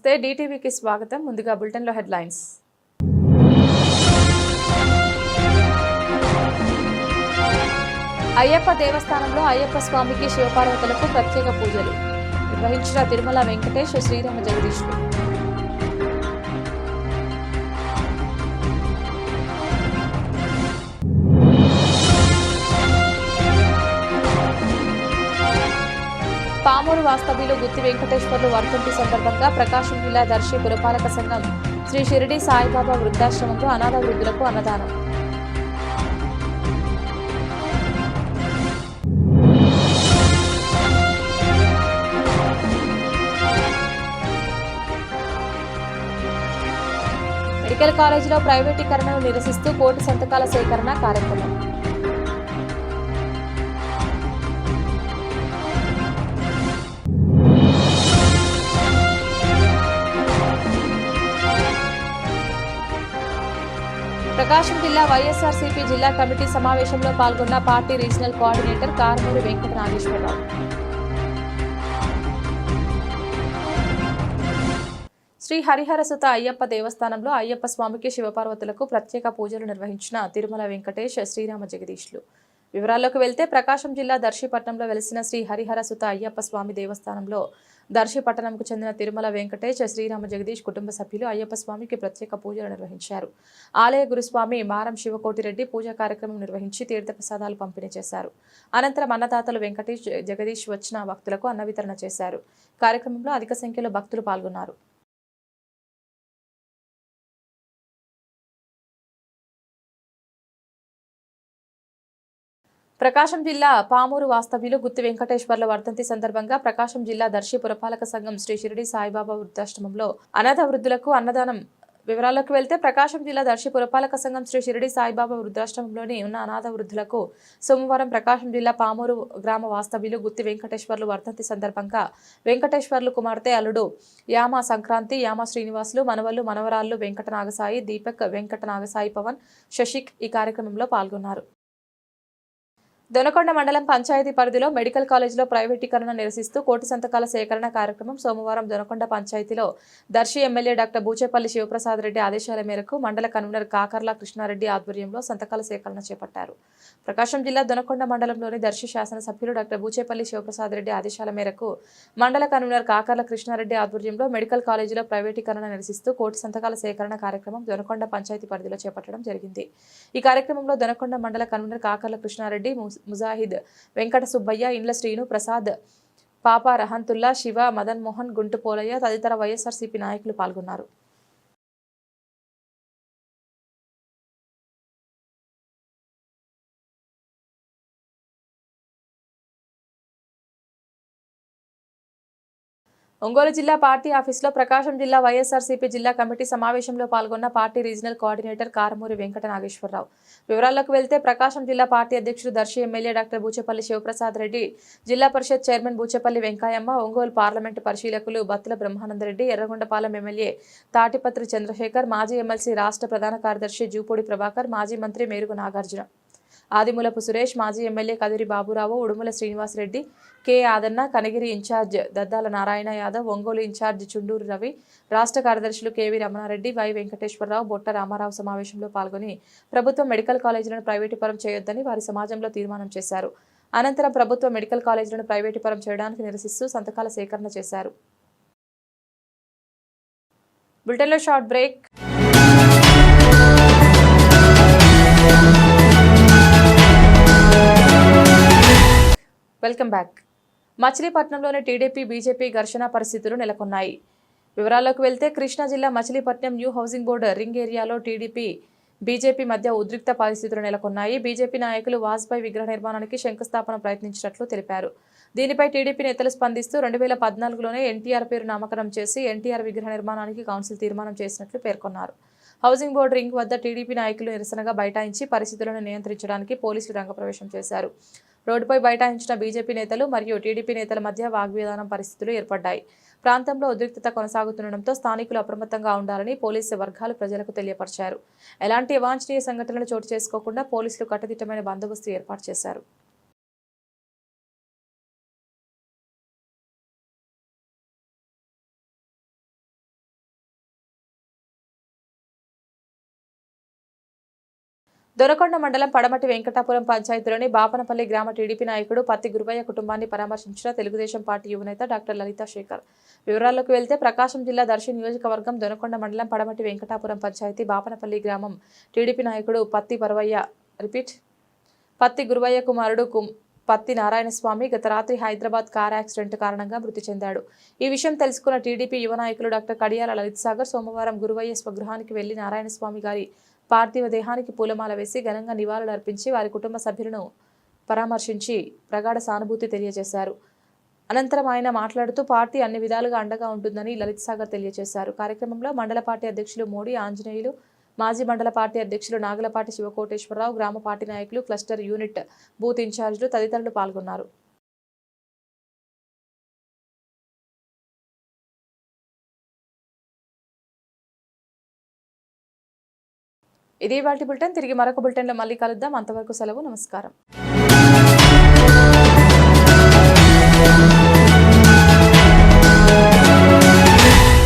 నమస్తే డిటీవీకి స్వాగతం. ముందుగా బులెటిన్లో హెడ్లైన్స్. అయ్యప్ప దేవస్థానంలో అయ్యప్ప స్వామికి శివపార్వతులకు ప్రత్యేక పూజలు. నిర్వహించిన తిరుమల వెంకటేష్ శ్రీరామ జగదీశ్వరు పామూరు వాస్తవ్యులు గుత్తి వెంకటేశ్వర్లు వర్ధంతి సందర్భంగా ప్రకాశం జిల్లా దర్శి పురపాలక సంఘం శ్రీ షిరిడి సాయిబాబా వృద్ధాశ్రమంలో అనాథ వృద్ధులకు అన్నదానం. మెడికల్ కాలేజీలో ప్రైవేటీకరణను నిరసిస్తూ కోటి సంతకాల సేకరణ కార్యక్రమం. ప్రకాశం జిల్లా వైఎస్ఆర్సీపీ జిల్లా కమిటీ సమావేశంలో పాల్గొన్న party regional coordinator Karumuri Venkata Nageswararao Shri Hariharasuta Ayyappa దేవస్థానంలో అయ్యప్ప స్వామికి శివపార్వతులకు ప్రత్యేక పూజలు నిర్వహించిన తిరుమల వెంకటేష్ శ్రీరామ జగదీష్లు. వివరాల్లోకి వెళ్తే ప్రకాశం జిల్లా దర్శిపట్నంలో వెలిసిన శ్రీ హరిహరసుత అయ్యప్ప స్వామి దేవస్థానంలో దర్శిపట్టణంకు చెందిన తిరుమల వెంకటేష్ శ్రీరామ జగదీష్ కుటుంబ సభ్యులు అయ్యప్ప స్వామికి ప్రత్యేక పూజలు నిర్వహించారు. ఆలయ గురుస్వామి మారం శివకోటిరెడ్డి పూజా కార్యక్రమం నిర్వహించి తీర్థప్రసాదాలు పంపిణీ చేశారు. అనంతరం అన్నదాతలు వెంకటేష్ జగదీష్ వచ్చిన భక్తులకు అన్న వితరణ చేశారు. కార్యక్రమంలో అధిక సంఖ్యలో భక్తులు పాల్గొన్నారు. ప్రకాశం జిల్లా పామూరు వాస్తవ్యులు గుత్తి వెంకటేశ్వర్ల వర్ధంతి సందర్భంగా ప్రకాశం జిల్లా దర్శి పురపాలక సంఘం శ్రీ షిరిడి సాయిబాబా వృద్ధాశ్రమంలో అనాథ వృద్ధులకు అన్నదానం వివరాల్లోకి వెళ్తే ప్రకాశం జిల్లా దర్శి పురపాలక సంఘం శ్రీ షిరిడి సాయిబాబా వృద్ధాశ్రమంలోని ఉన్న అనాథ వృద్ధులకు సోమవారం ప్రకాశం జిల్లా పామూరు గ్రామ వాస్తవ్యులు గుత్తి వెంకటేశ్వర్లు వర్ధంతి సందర్భంగా వెంకటేశ్వర్లు కుమార్తె అల్లుడు యామ సంక్రాంతి యామ శ్రీనివాసులు మనవళ్ళు మనవరాళ్ళు వెంకట నాగసాయి దీపక్ వెంకట నాగసాయి పవన్ శశిక్ ఈ కార్యక్రమంలో పాల్గొన్నారు. దొనకొండ మండలం పంచాయతీ పరిధిలో మెడికల్ కాలేజీలో ప్రైవేటీకరణ నిరసిస్తూ కోటి సంతకాల సేకరణ కార్యక్రమం సోమవారం దొనకొండ పంచాయతీలో దర్శి ఎమ్మెల్యే డాక్టర్ బూచేపల్లి శివప్రసాద్ రెడ్డి ఆదేశాల మేరకు మండల కన్వీనర్ కాకర్ల కృష్ణారెడ్డి ఆధ్వర్యంలో సంతకాల సేకరణ చేపట్టారు. ప్రకాశం జిల్లా దొనకొండ మండలంలోని దర్శి శాసనసభ్యులు డాక్టర్ బూచేపల్లి శివప్రసాద్ రెడ్డి ఆదేశాల మేరకు మండల కన్వీనర్ కాకర్ల కృష్ణారెడ్డి ఆధ్వర్యంలో మెడికల్ కాలేజీలో ప్రైవేటీకరణ నిరసిస్తూ కోటి సంతకాల సేకరణ కార్యక్రమం దొనకొండ పంచాయతీ పరిధిలో చేపట్టడం జరిగింది. ఈ కార్యక్రమంలో దొనకొండ మండల కన్వీనర్ కాకర్ల కృష్ణారెడ్డి ముజాహిద్. వెంకట సుబ్బయ్య ఇండ్ల శ్రీను ప్రసాద్ పాప రహంతుల్లా శివ మదన్ మోహన్ గుంటుపోలయ్య తదితర వైఎస్ఆర్సీపీ నాయకులు పాల్గొన్నారు. ఒంగోలు జిల్లా పార్టీ ఆఫీసులో ప్రకాశం జిల్లా వైఎస్ఆర్సీపీ జిల్లా కమిటీ సమావేశంలో పాల్గొన్న party regional coordinator Karamuri Venkata Nageswararao వివరాల్లోకి వెళ్తే ప్రకాశం జిల్లా పార్టీ అధ్యక్షుడు Darsi MLA doctor Buchapalli Sivaprasad Reddy Zilla Parishad chairman Buchapalli Venkayamma Ongole parliament పరిశీలకులు బత్తుల బ్రహ్మానందరెడ్డి ఎర్రగొండపాలెం ఎమ్మెల్యే తాటిపత్రి చంద్రశేఖర్ మాజీ ఎమ్మెల్సీ రాష్ట్ర ప్రధాన కార్యదర్శి జూపూడి ప్రభాకర్ మాజీ మంత్రి మేరుగు నాగార్జున. ఆదిమూలపు సురేష్ మాజీ MLA Kadiri Baburao Udumala Srinivasareddy K Adanna Kanagiri incharge Daddala Narayana Yadav Ongole incharge Chunduru Ravi రాష్ట్ర కార్యదర్శులు K V Ramanareddy Y Venkateswararao Botta Ramarao సమావేశంలో పాల్గొని ప్రభుత్వం మెడికల్ కాలేజీలను ప్రైవేటీపరం చేయొద్దని వారి సమాజంలో తీర్మానం చేశారు. అనంతరం ప్రభుత్వ మెడికల్ కాలేజీలను ప్రైవేటీపరం చేయడానికి నిరసిస్తూ సంతకాల సేకరణ చేశారు. బులెటిన్లో short break. Welcome back. మచిలీపట్నంలోని TDP BJP ఘర్షణ పరిస్థితులు నెలకొన్నాయి. వివరాల్లోకి వెళ్తే కృష్ణా జిల్లా Machilipatnam new housing board ring ఏరియాలో టీడీపీ బీజేపీ మధ్య ఉద్రిక్త పరిస్థితులు నెలకొన్నాయి. బీజేపీ నాయకులు వాజ్పేయి విగ్రహ నిర్మాణానికి శంకుస్థాపన ప్రయత్నించినట్లు తెలిపారు. దీనిపై టీడీపీ నేతలు స్పందిస్తూ రెండు వేల పద్నాలుగులోనే ఎన్టీఆర్ పేరు నామకరణం చేసి ఎన్టీఆర్ విగ్రహ నిర్మాణానికి కౌన్సిల్ తీర్మానం చేసినట్లు పేర్కొన్నారు. హౌసింగ్ బోర్డు రింగ్ వద్ద టీడీపీ నాయకులు నిరసనగా బైఠాయించి పరిస్థితులను నియంత్రించడానికి పోలీసులు రంగప్రవేశం చేశారు. రోడ్డుపై బైఠాయించిన బీజేపీ నేతలు మరియు టీడీపీ నేతల మధ్య వాగ్విధానం పరిస్థితులు ఏర్పడ్డాయి. ప్రాంతంలో ఉద్రిక్తత కొనసాగుతుండటంతో స్థానికులు అప్రమత్తంగా ఉండాలని పోలీసు వర్గాలు ప్రజలకు తెలియపరిచారు. ఎలాంటి అవాంఛనీయ సంఘటనలు చోటు చేసుకోకుండా పోలీసులు కట్టుదిట్టమైన బందోబస్తు ఏర్పాటు చేశారు. దొరకొండ మండలం పడమటి వెంకటాపురం పంచాయతీలోని బాపనపల్లి గ్రామ టీడీపీ నాయకుడు పత్తి గురువయ్య కుటుంబాన్ని పరామర్శించిన తెలుగుదేశం పార్టీ యువనేత డాక్టర్ లలితా శేఖర్. వివరాల్లోకి వెళ్తే ప్రకాశం జిల్లా దర్శి నియోజకవర్గం దొనకొండ మండలం పడమటి వెంకటాపురం పంచాయతీ బాపనపల్లి గ్రామం టీడీపీ నాయకుడు పత్తి పరవయ్య రిపీట్ పత్తి గురువయ్య కుమారుడు కుం- పత్తి నారాయణస్వామి గత రాత్రి హైదరాబాద్ కార్ యాక్సిడెంట్ కారణంగా మృతి చెందాడు. ఈ విషయం తెలుసుకున్న టీడీపీ యువ నాయకులు డాక్టర్ కడియాల లలిత్ సాగర్ సోమవారం గురువయ్య స్వగృహానికి వెళ్ళి నారాయణస్వామి గారి పార్థివ దేహానికి పూలమాల వేసి ఘనంగా నివాళులు అర్పించి వారి కుటుంబ సభ్యులను పరామర్శించి ప్రగాఢ సానుభూతి తెలియజేశారు. అనంతరం ఆయన మాట్లాడుతూ పార్టీ అన్ని విధాలుగా అండగా ఉంటుందని లలిత్ సాగర్ తెలియజేశారు. కార్యక్రమంలో మండల పార్టీ అధ్యక్షులు మోడీ ఆంజనేయులు మాజీ మండల పార్టీ అధ్యక్షులు నాగలపాటి శివకోటేశ్వరరావు గ్రామ పార్టీ నాయకులు క్లస్టర్ యూనిట్ బూత్ ఇన్ఛార్జీలు తదితరులు పాల్గొన్నారు. ఇది వాటి బులెటిన్. తిరిగి మరొక బులెటిన్లో మళ్ళీ కలుద్దాం. అంతవరకు సెలవు. నమస్కారం.